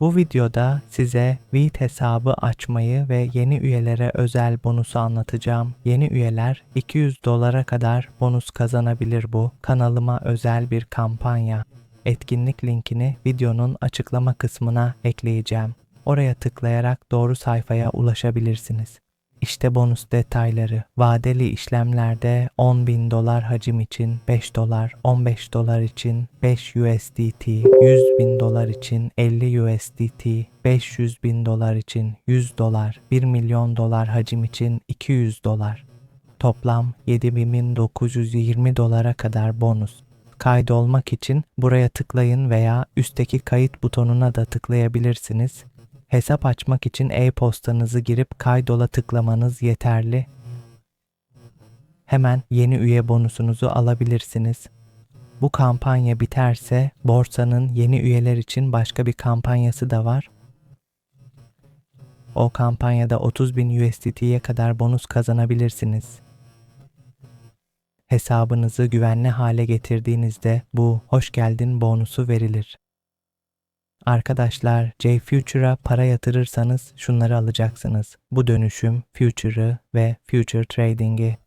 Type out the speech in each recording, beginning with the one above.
Bu videoda size Vit hesabı açmayı ve yeni üyelere özel bonusu anlatacağım. Yeni üyeler 200 dolara kadar bonus kazanabilir bu. Kanalıma özel bir kampanya. Etkinlik linkini videonun açıklama kısmına ekleyeceğim. Oraya tıklayarak doğru sayfaya ulaşabilirsiniz. İşte bonus detayları. Vadeli işlemlerde 10.000 dolar hacim için 5 dolar, 15 dolar için 5 USDT, 100.000 dolar için 50 USDT, 500 bin dolar için 100 dolar, 1 milyon dolar hacim için 200 dolar. Toplam 7920 dolara kadar bonus. Kaydolmak için buraya tıklayın veya üstteki kayıt butonuna da tıklayabilirsiniz. Hesap açmak için e-postanızı girip kaydola tıklamanız yeterli. Hemen yeni üye bonusunuzu alabilirsiniz. Bu kampanya biterse borsanın yeni üyeler için başka bir kampanyası da var. O kampanyada 30.000 USDT'ye kadar bonus kazanabilirsiniz. Hesabınızı güvenli hale getirdiğinizde bu hoş geldin bonusu verilir. Arkadaşlar, J-Future'a para yatırırsanız şunları alacaksınız. Bu dönüşüm, Future'ı ve Future Trading'i.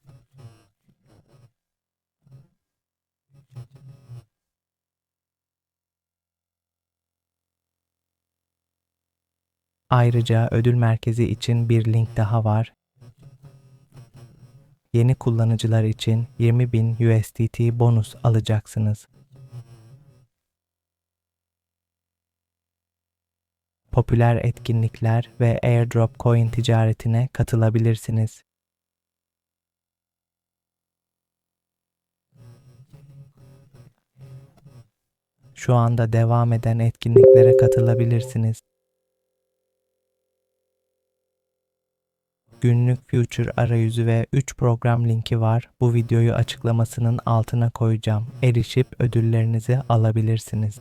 Ayrıca ödül merkezi için bir link daha var. Yeni kullanıcılar için 20.000 USDT bonus alacaksınız. Popüler etkinlikler ve airdrop coin ticaretine katılabilirsiniz. Şu anda devam eden etkinliklere katılabilirsiniz. Günlük Future arayüzü ve 3 program linki var. Bu videoyu açıklamasının altına koyacağım. Erişip ödüllerinizi alabilirsiniz.